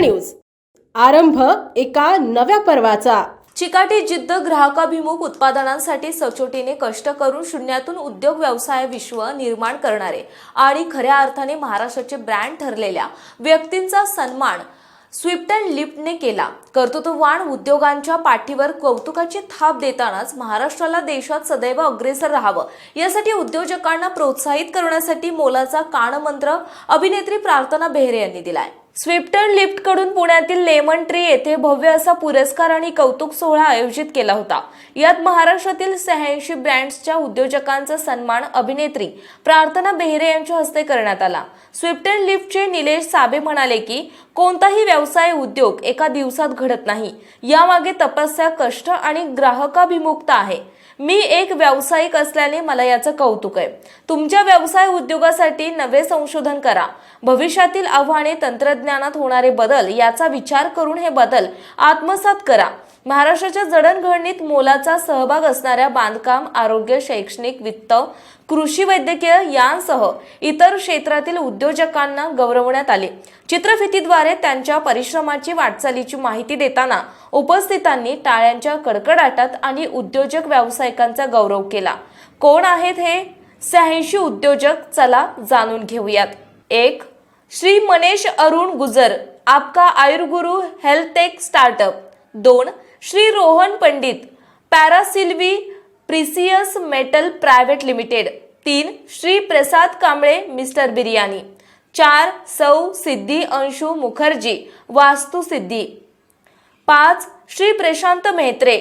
News. आरंभ एका नव्या पर्वाचा. चिकाटी जिद्द ग्राहकाभिमुख उत्पादनांसाठी सचोटीने कष्ट करून शून्यातून उद्योग व्यवसाय विश्व निर्माण करणारे आणि खऱ्या अर्थाने महाराष्ट्राचे ब्रँड ठरलेल्या व्यक्तींचा सन्मान स्विप्टन लिफ्टने केला. कर्तृत्ववान उद्योगांच्या पाठीवर कौतुकाची थाप देतानाच महाराष्ट्राला देशात सदैव अग्रेसर राहावं. यासाठी उद्योजकांना प्रोत्साहित करण्यासाठी मोलाचा कानमंत्र अभिनेत्री प्रार्थना बेहरे यांनी दिलाय. स्विप्टन लिफ्टकडून लिफ्टकडून पुण्यातील लेमन ट्री येथे भव्य असा पुरस्कार आणि कौतुक सोहळा आयोजित केला होता. यात महाराष्ट्रातील शहाऐंशी ब्रँड्सच्या उद्योजकांचा सन्मान अभिनेत्री प्रार्थना बेहरे यांच्या हस्ते करण्यात आला. स्विप्टन लिफ्टचे निलेश साबे म्हणाले की कोणताही व्यवसाय उद्योग एका दिवसात घडत नाही. यामागे तपस्या कष्ट आणि ग्राहकाभिमुखता आहे. मी एक व्यावसायिक असल्याने मला याचं कौतुक आहे. तुमच्या व्यवसाय उद्योगासाठी नवे संशोधन करा. भविष्यातील आव्हाने तंत्रज्ञानात होणारे बदल याचा विचार करून हे बदल आत्मसात करा. महाराष्ट्राच्या जडणघडणीत मोलाचा सहभाग असणाऱ्या बांधकाम आरोग्य शैक्षणिक वित्त कृषी वैद्यकीय यांसह इतर क्षेत्रातील उद्योजकांना गौरवण्यात आले. चित्रफितीद्वारे त्यांच्या परिश्रमाची वाटचालीची माहिती देताना उपस्थितांनी टाळ्यांच्या कडकडाटात आणि उद्योजक व्यावसायिकांचा गौरव केला. कोण आहेत हे? शहाऐंशी उद्योजक चला जाणून घेऊयात. एक श्री मनेश अरुण गुजर आपका आयुर्गुरु हेल्थटेक स्टार्टअप. दोन श्री रोहन पंडित पॅरासिल्वी प्रिसियस मेटल प्रायव्हेट लिमिटेड. तीन श्री प्रसाद कांबळे मिस्टर बिर्याणी. चार सौ सिद्धी अंशू मुखर्जी वास्तुसिद्धी पाच Shri Prashant Mehatre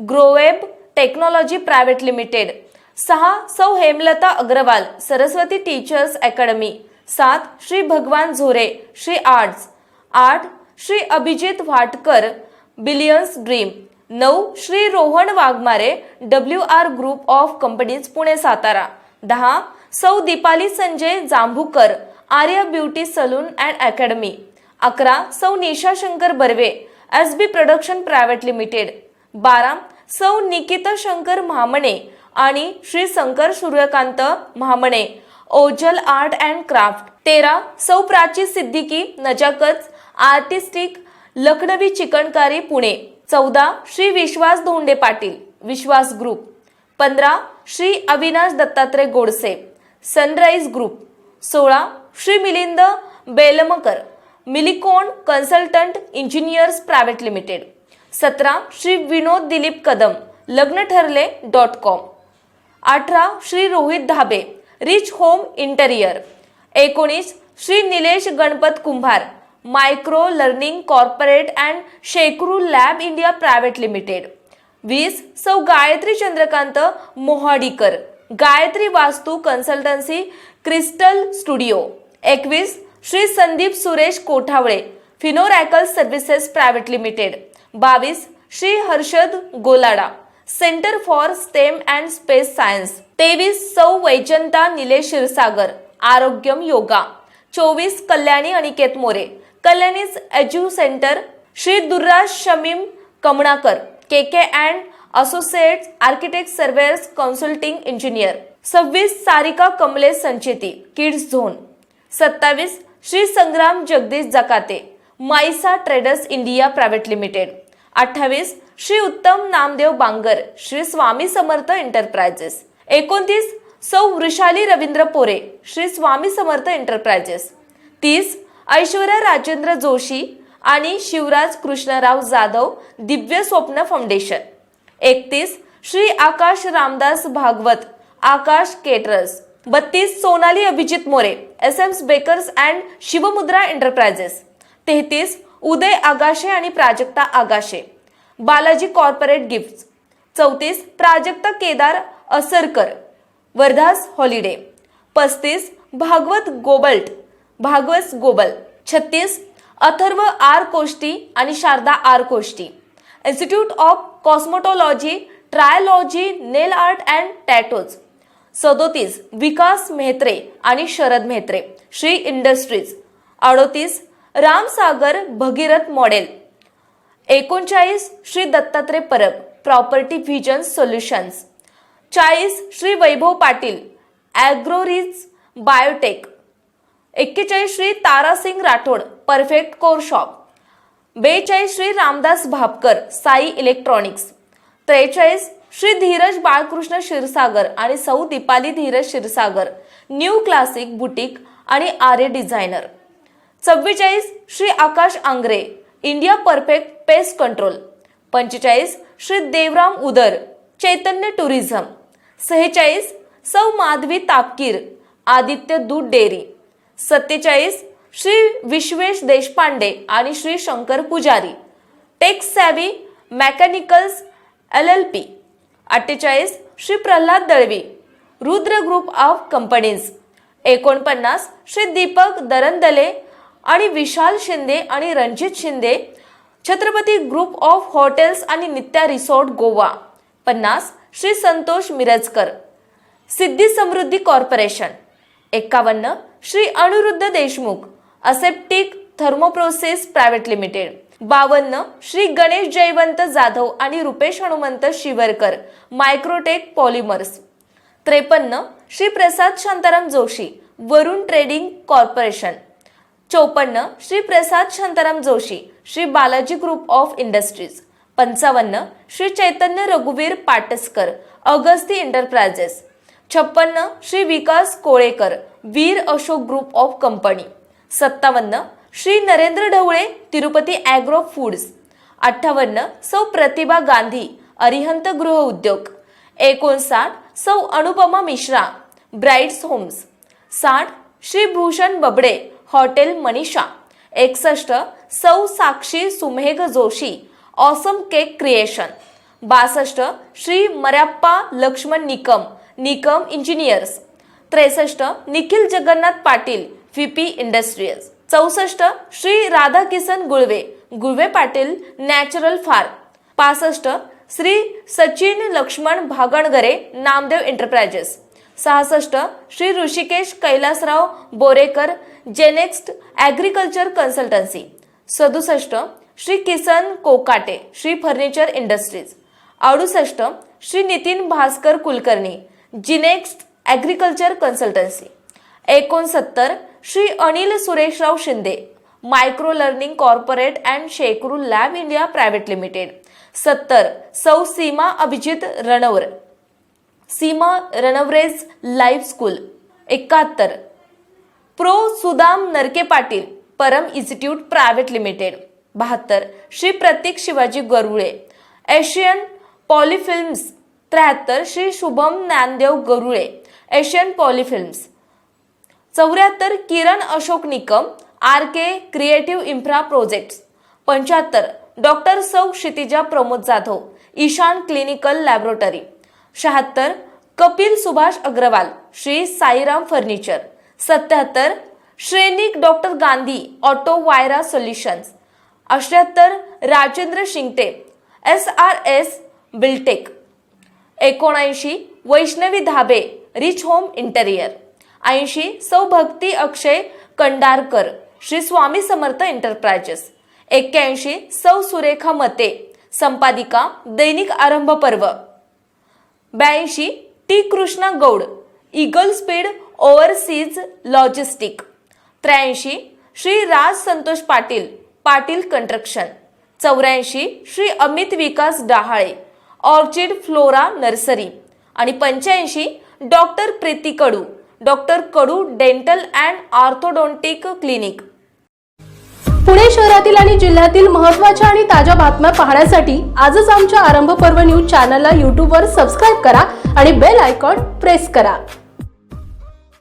Growweb technology private limited. सहा सौ हेमलता अग्रवाल सरस्वती टीचर्स अकॅडमी. सात श्री भगवान झोरे श्री आर्ट्स. आठ श्री अभिजित वाटकर बिलियन्स ड्रीम. नऊ Shri Rohan Waghmare W R group of companies Pune Satara. दहा Sau Deepali Sanjay Jambhukar Arya beauty salon and academy. अकरा Sau Nisha Shankar Barve S B production private limited. बारा सौ निकिता शंकर महामणे आणि Shri Shankar Suryakant Mahamane. Ojal art and craft. तेरा सौ Prachi Siddiqui Nazakat artistic Lucknowi Chikankari Pune. चौदा Shri Vishwas Dhonde Patil Vishwas group. पंधरा Shri Avinash Dattatray Godse sunrise group. सोळा Shri Milind Belamkar Millicon consultant engineers private limited. सतरा श्री विनोद दिलीप कदम लग्न ठरले डॉट कॉम. अठरा Shri Rohit Dhabe rich home interior. एकोणीस Shri Nilesh Ganpat Kumbhar micro learning corporate and Shekru lab India private limited. वीस सौ गायत्री चंद्रकांत मोहाडीकर. गायत्री वास्तू consultancy crystal studio. एकवीस Shri Sandeep Suresh Kothavale Finoracle services private limited. बावीस Shri Harshad Golada centre for stem and space science. तेवीस सौ वैजंता निलेश क्षीरसागर आरोग्यम योगा. चोवीस Kalyani Aniket More Kalyani's edu centre Shri Durraj Shamim Kamanakar K K and associates architect surveyors consulting engineer. सव्वीस Sarika Kamlesh Sancheti kids zone. सत्तावीस श्री संग्राम जगदीश जकाते मायसा traders India private limited. अठ्ठावीस Shri Uttam Namdev Bangar Shri Swami Samarth enterprises. एकोणतीस सौ वृषाली रवींद्र पोरे श्री स्वामी समर्थ एंटरप्राइजेस. तीस ऐश्वर्या राजेंद्र जोशी आणि शिवराज कृष्णराव जाधव दिव्य स्वप्न फाउंडेशन. एकतीस श्री आकाश रामदास भागवत आकाश केटरस. बत्तीस Sonali Abhijit More S M's bakers and Shivmudra enterprises. तेहतीस उदय आगाशे आणि प्राजक्ता आगाशे. बालाजी कॉर्पोरेट गिफ्ट चौतीस प्राजक्ता केदार असरकर वर्धास हॉलिडे. पस्तीस भागवत गोबल्ट भागवत गोबल. छत्तीस अथर्व आर कोष्टी आणि Sharada R Koshti. Institute of cosmetology trilogy nail art and tattoos सदोतीस विकास मेहत्रे आणि शरद मेहत्रे श्री इंडस्ट्रीज अडोतीस रामसागर भगीरथ मॉडेल एकोणचाळीस Shri Dattatray Parab property vision solutions चाळीस श्री वैभव पाटील ॲग्रोरिज बायोटेक एक्केचाळीस Shri Tarasingh Rathod perfect core shop बेचाळीस श्री रामदास भापकर साई इलेक्ट्रॉनिक्स. त्रेचाळीस श्री धीरज बाळकृष्ण क्षीरसागर आणि सौ Deepali Dheeraj Kshirsagar new classic boutique आणि आर्य डिझायनर. चव्वेचाळीस Shri Akash Angre India perfect pest control. पंचेचाळीस श्री देवराम उदर चैतन्य टुरिझम. सेहेचाळीस सौ माधवी तापकीर आदित्य दूध डेअरी. सत्तेचाळीस श्री विश्वेश देशपांडे आणि Shri Shankar Pujari. Tex savvy mechanicals L L P अठ्ठेचाळीस Shri Pralhad Dalvi. Rudra group of companies एकोणपन्नास श्री दीपक दरंदले आणि विशाल शिंदे आणि Ranjit Shinde. Chhatrapati group of hotels आणि नित्या रिसॉर्ट गोवा. पन्नास श्री संतोष मिरजकर. सिद्धी समृद्धी कॉर्पोरेशन एक्कावन्न Shri Aniruddha Deshmukh. Aseptic thermoprocess private limited. बावन्न श्री गणेश जयवंत जाधव आणि Rupesh Hanumant Shivarkar microtech polymers. त्रेपन्न श्री प्रसाद शांताराम जोशी वरुण ट्रेडिंग कॉर्पोरेशन. चौपन्न Shri Prasad Shantaram Joshi Shri Balaji group of industries. पंचावन्न श्री चैतन्य रघुवीर पाटसकर अगस्ती एंटरप्राइजेस. छप्पन्न Shri Vikas Kolekar Veer Ashok group of company. सत्तावन्न श्री नरेंद्र ढवळे तिरुपती ॲग्रो फूड्स. अठ्ठावन्न सौ प्रतिभा गांधी अरिहंत गृह उद्योग. एकोणसाठ सौ अनुपमा मिश्रा ब्राईट्स होम्स. साठ श्री भूषण बबडे हॉटेल मनीषा. एकसष्ट सौ Sakshi Sumegh Joshi awesome cake creation. बासष्ट श्री मर्याप्पा लक्ष्मण निकम निकम इंजिनियर्स. त्रेसष्ट निखिल जगन्नाथ पाटील व्हीपी इंडस्ट्रीज. चौसष्ट श्री राधाकिसन गुळवे गुळवे पाटील नॅचरल फार्म. पासष्ट श्री सचिन लक्ष्मण भागणगरे नामदेव एंटरप्राइजेस. सहासष्ट Shri Rushikesh Kailasrao Borekar Genext agriculture consultancy. सदुसष्ट श्री किसन कोकाटे श्री फर्निचर इंडस्ट्रीज. अडुसष्ट Shri Nitin Bhaskar Kulkarni Genext agriculture consultancy. एकोणसत्तर Shri Anil Sureshrao Shinde micro learning corporate and Shekru lab India private limited. सत्तर सौ Seema Abhijit Ranvar Seema रणवरेज life school. एकाहत्तर pro Sudam Narke Patil Param institute private limited. बहात्तर श्री प्रतीक Shivaji Garule Asian polyfilms. त्र्याहत्तर Shri Shubham Dnyandev Garule Asian polyfilms. चौऱ्याहत्तर Kiran Ashok Nikam R K creative infra projects. पंच्याहत्तर doctor सौ Kshitija Pramod Jadhav Ishan clinical laboratory. शहात्तर Kapil Subhash Agarwal Shri Sairam furniture. सत्याहत्तर श्रेनिक डॉक्टर गांधी ऑटो वायरा solutions. अष्ट्याहत्तर Rajendra Shingte S R S biltech. एकोणऐंशी Vaishnavi Dhabe rich home interior. ऐंशी सौ भक्ती अक्षय कंडारकर श्री स्वामी समर्थ एंटरप्राइजेस. एक्क्याऐंशी सौ सुरेखा मते संपादिका दैनिक आरंभ पर्व. ब्याऐंशी T Krishna Gaud eagle speed overseas logistic. त्र्याऐंशी श्री राज संतोष पाटील पाटील कंस्ट्रक्शन चौऱ्याऐंशी Shri Amit Vikas Dahale orchid flora nursery. आणि पंच्याऐंशी doctor Preeti Kadu doctor Kadu dental and orthodontic clinic. Pune शहरातील आणि जिल्ह्यातील महत्त्वाच्या आणि ताज्या बातम्या पाहण्यासाठी आजच आमच्या आरंभ पर्व न्यूज चॅनलला यूट्यूबवर सबस्क्राईब करा आणि बेल आयकॉन प्रेस करा.